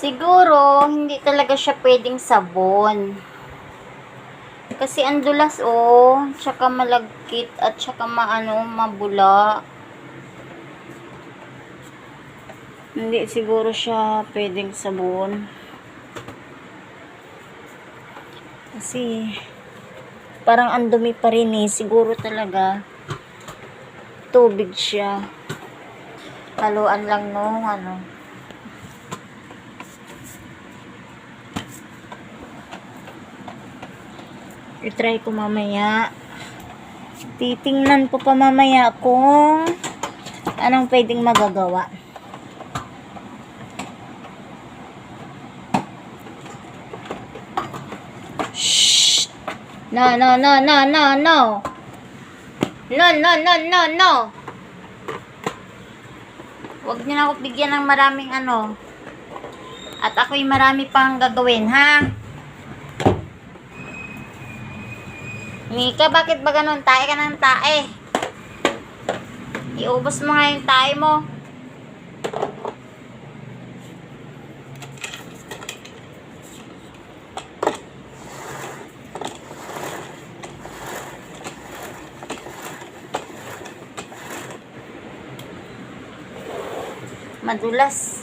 Siguro, hindi talaga siya pwedeng sabon. Kasi ang dulas, oh. Tsaka malagkit at tsaka maano, mabula. Hindi siguro siya pwedeng sabon. Kasi, parang ang dumi pa rin eh. Siguro talaga, tubig siya. Haluan lang nung ano. I-try ko mamaya. Titingnan ko pa mamaya kung anong pwedeng magagawa. Shh! No, no, no, no, no, no. No, no, no, no, no. Huwag niyo na ako bigyan ng maraming ano. At ako'y marami pang gagawin, ha? Mika, bakit ba ganun? Tae ka ng tae. Iubos mo nga yung tae mo. Madulas.